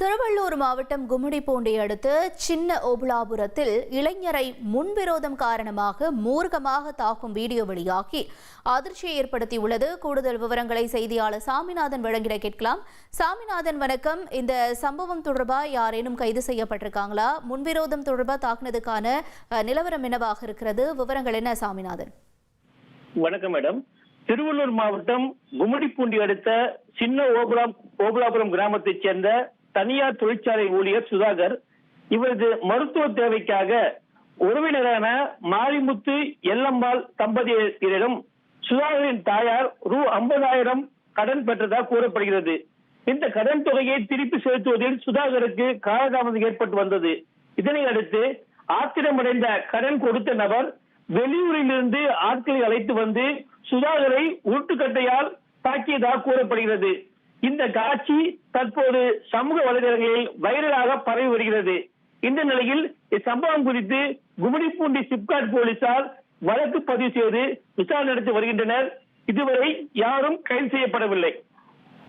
திருவள்ளூர் மாவட்டம் கும்மிடிப்பூண்டி அடுத்து சின்ன ஓபுலாபுரத்தில் இளைஞரை முன்விரோதம் காரணமாக மூர்க்கமாக தாக்கும் வீடியோ வெளியாகி அதிர்ச்சியை ஏற்படுத்தியுள்ளது. கூடுதல் விவரங்களை செய்தியாளர் சாமிநாதன் வழங்கிட கேட்கலாம். சாமிநாதன் வணக்கம். இந்த சம்பவம் தொடர்பா யாரேனும் கைது செய்யப்பட்டிருக்காங்களா? முன்விரோதம் தொடர்பா தாக்குனதுக்கான நிலவரம் என்னவாக இருக்கிறது? விவரங்கள் என்ன சாமிநாதன்? வணக்கம் மேடம். திருவள்ளூர் மாவட்டம் கும்மிடிப்பூண்டி அடுத்த சின்ன ஓபுலாம் ஓபுலாபுரம் கிராமத்தைச் சேர்ந்த தனியார் தொழிற்சாலை ஊழியர் சுதாகர் இவரது மருத்துவ தேவைக்காக உறவினரான மாரிமுத்து எல்லம்பாள் தம்பதியிடம் சுதாகரின் தாயார் ரூ ஐம்பதாயிரம் கடன் பெற்றதாக கூறப்படுகிறது. இந்த கடன் தொகையை திருப்பி செலுத்துவதில் சுதாகருக்கு காலதாமதம் ஏற்பட்டு வந்தது. இதனை அடுத்து ஆத்திரமடைந்த கடன் கொடுத்த நபர் வெளியூரிலிருந்து ஆட்களை அழைத்து வந்து சுதாகரை உருட்டுக்கட்டையால் தாக்கியதாக கூறப்படுகிறது. இந்த காட்சி தற்போது சமூக வலைதளங்களில் வைரலாக பரவி வருகிறது. இந்த நிலையில் இச்சம்பவம் குறித்து கும்மிடிப்பூண்டி சிப்காட் போலீசார் வழக்கு பதிவு செய்து விசாரணை நடத்தி வருகின்றனர். இதுவரை யாரும் கைது செய்யப்படவில்லை.